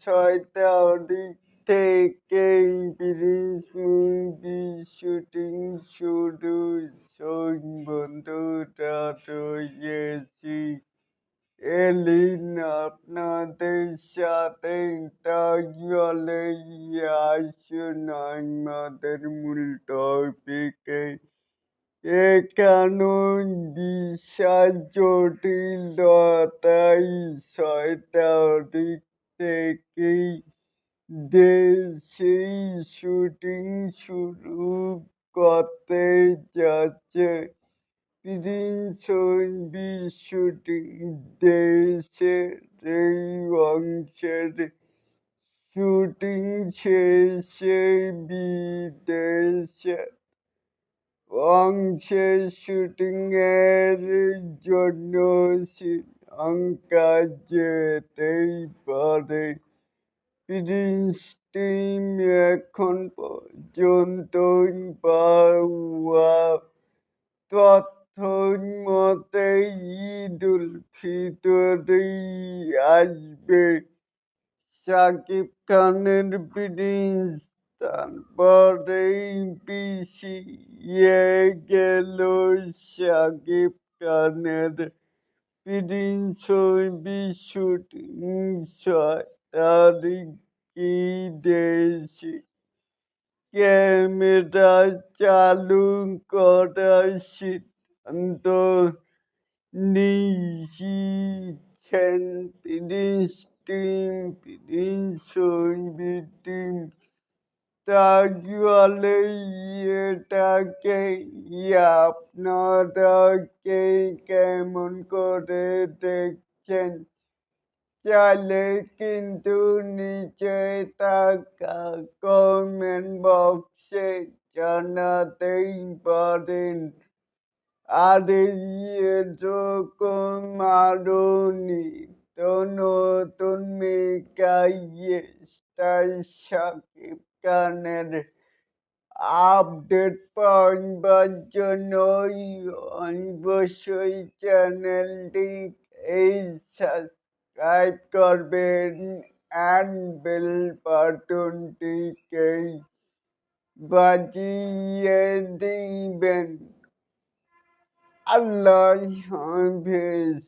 ছয়টার দিক থেকেই মুভি শুটিং শোন বন্ধুরা রয়েছি এলিন, আপনাদের সাথে তাহলে আসুন। আমাদের মূল টপিকে বিশাল জটিলতায় ছয়টার দিক থেকেই দেশেই শুটিং শুরু করতে যাচ্ছে। ছবি শুটিং দেশের এই অংশের শুটিং শেষে বিদেশের অংশের শুটিংয়ের জন্য শ্রীলঙ্কা যেতেই পারে। প্রিন্স টিম এখন পর্যন্ত পাওয়া তথ্য মতে ঈদ ফিতরেই আসবে। শাকিব খানের প্রিন্স, তারপরেই পিছিয়ে গেল শাকিব খানের প্রিন্স ছবি শুটিং ছয় তারিখই দেশে ক্যামেরা চালু করার সিদ্ধান্ত নিয়েছেন প্রিন্স টিম প্রিন্স টিম তাহলে এটাকে আপনারা কে কেমন করে দেখছেন? চাইলে কিন্তু নিচে থাকা কমেন্ট বক্সে জানাতেই পারেন। আর এরকম আরও নিত্য নতুন মেকাই স্টার শাকিব খানের আপডেট পাওয়ার জন্য অবশ্যই চ্যানেলটি এই সাবস্ক্রাইব করবেন অ্যান্ড বেল বাটনটিকে বাজিয়ে দিবেন। আল্লাহ হাফেজ।